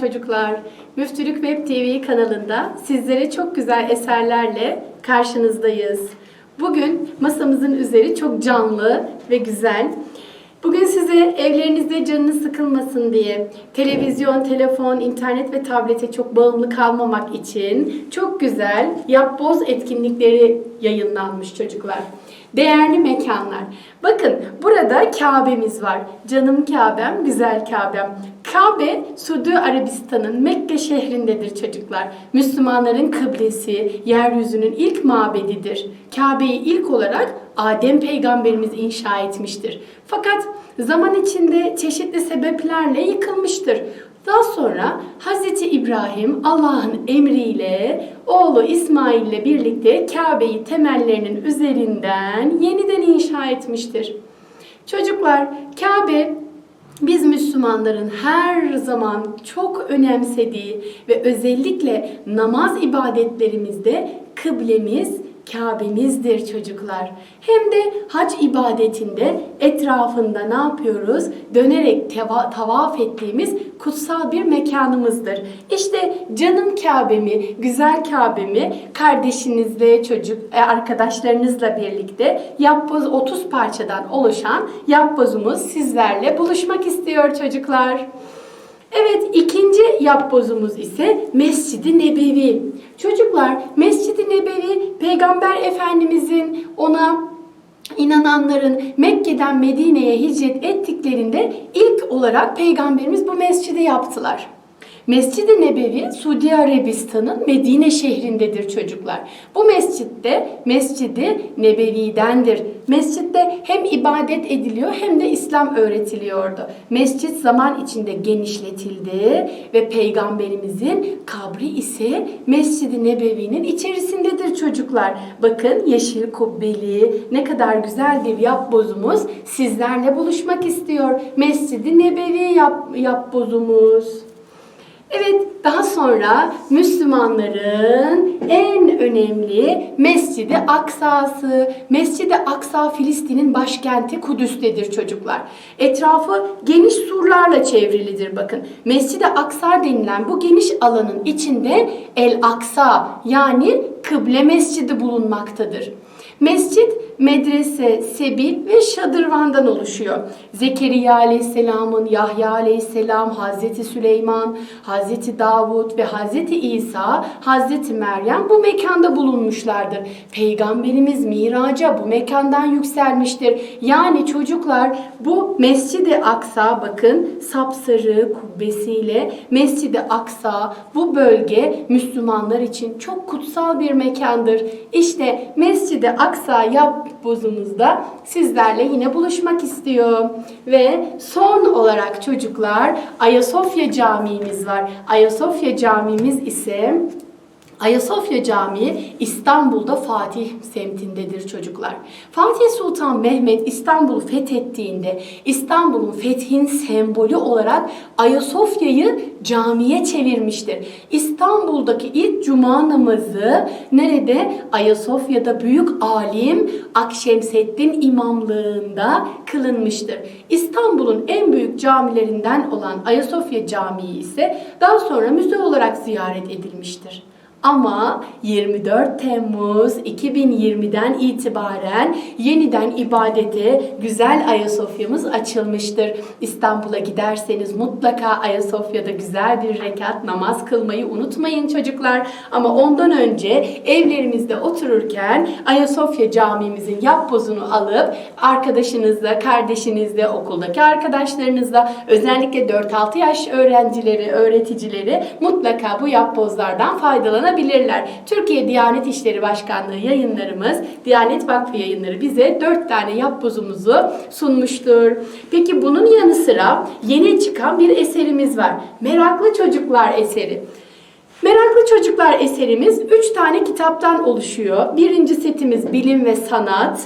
çocuklar. Müftülük Web TV kanalında sizlere çok güzel eserlerle karşınızdayız. Bugün masamızın üzeri çok canlı ve güzel. Bugün size evlerinizde canınız sıkılmasın diye televizyon, telefon, internet ve tablete çok bağımlı kalmamak için çok güzel yapboz etkinlikleri yayınlanmış çocuklar. Değerli mekanlar. Bakın burada Kabe'miz var. Canım Kabe'm, güzel Kabe'm. Kabe, Suudi Arabistan'ın Mekke şehrindedir çocuklar. Müslümanların kıblesi, yeryüzünün ilk mabedidir. Kabe'yi ilk olarak Adem peygamberimiz inşa etmiştir. Fakat zaman içinde çeşitli sebeplerle yıkılmıştır. Daha sonra Hz. İbrahim Allah'ın emriyle oğlu İsmail ile birlikte Kabe'yi temellerinin üzerinden yeniden inşa etmiştir. Çocuklar Kabe biz Müslümanların her zaman çok önemsediği ve özellikle namaz ibadetlerimizde kıblemiz Kabe'mizdir çocuklar. Hem de hac ibadetinde etrafında ne yapıyoruz? Dönerek teva- tavaf ettiğimiz kutsal bir mekanımızdır. İşte canım Kabe'mi, güzel Kabe'mi kardeşinizle, çocuk e, arkadaşlarınızla birlikte yapboz 30 parçadan oluşan yapbozumuz sizlerle buluşmak istiyor çocuklar. Evet ikinci yapbozumuz ise Mescid-i Nebevi. Çocuklar Mescid-i Nebevi Peygamber Efendimizin ona inananların Mekke'den Medine'ye hicret ettiklerinde ilk olarak Peygamberimiz bu mescidi yaptılar. Mescid-i Nebevi Suudi Arabistan'ın Medine şehrindedir çocuklar. Bu mescitte Mescid-i Nebevi'dendir. Mescitte hem ibadet ediliyor hem de İslam öğretiliyordu. Mescit zaman içinde genişletildi ve peygamberimizin kabri ise Mescid-i Nebevi'nin içerisindedir çocuklar. Bakın yeşil kubbeli ne kadar güzel bir yapbozumuz sizlerle buluşmak istiyor. Mescid-i Nebevi yap, yapbozumuz. Evet, daha sonra Müslümanların en önemli Mescid-i Aksa'sı. Mescid-i Aksa Filistin'in başkenti Kudüs'tedir çocuklar. Etrafı geniş surlarla çevrilidir bakın. Mescid-i Aksa denilen bu geniş alanın içinde El Aksa yani kıble mescidi bulunmaktadır. Mescit, medrese, sebil ve şadırvandan oluşuyor. Zekeriya aleyhisselamın, Yahya aleyhisselam, Hazreti Süleyman, Hazreti Davud ve Hazreti İsa, Hazreti Meryem bu mekanda bulunmuşlardır. Peygamberimiz miraca bu mekandan yükselmiştir. Yani çocuklar bu Mescid-i Aksa bakın sapsarı kubbesiyle Mescid-i Aksa bu bölge Müslümanlar için çok kutsal bir mekandır. İşte Mescid-i Aksa yapbozumuzda sizlerle yine buluşmak istiyor. Ve son olarak çocuklar Ayasofya Camii'miz var. Ayasofya Camimiz ise Ayasofya Camii İstanbul'da Fatih semtindedir çocuklar. Fatih Sultan Mehmet İstanbul'u fethettiğinde İstanbul'un fethin sembolü olarak Ayasofya'yı camiye çevirmiştir. İstanbul'daki ilk cuma namazı nerede? Ayasofya'da büyük alim Akşemseddin imamlığında kılınmıştır. İstanbul'un en büyük camilerinden olan Ayasofya Camii ise daha sonra müze olarak ziyaret edilmiştir. Ama 24 Temmuz 2020'den itibaren yeniden ibadete güzel Ayasofya'mız açılmıştır. İstanbul'a giderseniz mutlaka Ayasofya'da güzel bir rekat namaz kılmayı unutmayın çocuklar. Ama ondan önce evlerimizde otururken Ayasofya camimizin yapbozunu alıp arkadaşınızla, kardeşinizle, okuldaki arkadaşlarınızla özellikle 4-6 yaş öğrencileri, öğreticileri mutlaka bu yapbozlardan faydalanabilirler. Türkiye Diyanet İşleri Başkanlığı yayınlarımız, Diyanet Vakfı yayınları bize 4 tane yapbozumuzu sunmuştur. Peki bunun yanı sıra yeni çıkan bir eserimiz var. Meraklı Çocuklar eseri. Meraklı Çocuklar eserimiz 3 tane kitaptan oluşuyor. Birinci setimiz Bilim ve Sanat,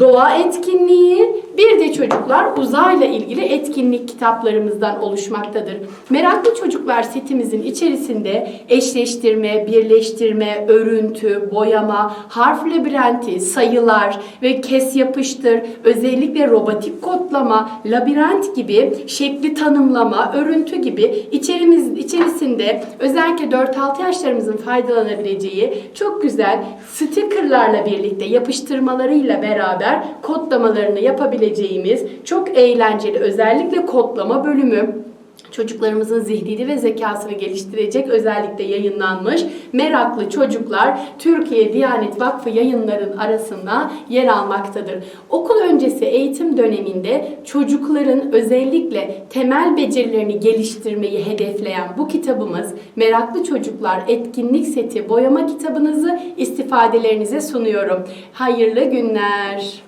Doğa Etkinliği Bir de çocuklar uzayla ilgili etkinlik kitaplarımızdan oluşmaktadır. Meraklı Çocuklar setimizin içerisinde eşleştirme, birleştirme, örüntü, boyama, harf labirenti, sayılar ve kes yapıştır, özellikle robotik kodlama, labirent gibi şekli tanımlama, örüntü gibi içerimiz, içerisinde özellikle 4-6 yaşlarımızın faydalanabileceği çok güzel stickerlarla birlikte yapıştırmalarıyla beraber kodlamalarını yapabileceğimiz çok eğlenceli özellikle kodlama bölümü çocuklarımızın zihnini ve zekasını geliştirecek özellikle yayınlanmış Meraklı Çocuklar Türkiye Diyanet Vakfı yayınların arasında yer almaktadır. Okul öncesi eğitim döneminde çocukların özellikle temel becerilerini geliştirmeyi hedefleyen bu kitabımız Meraklı Çocuklar etkinlik seti boyama kitabınızı istifadelerinize sunuyorum. Hayırlı günler.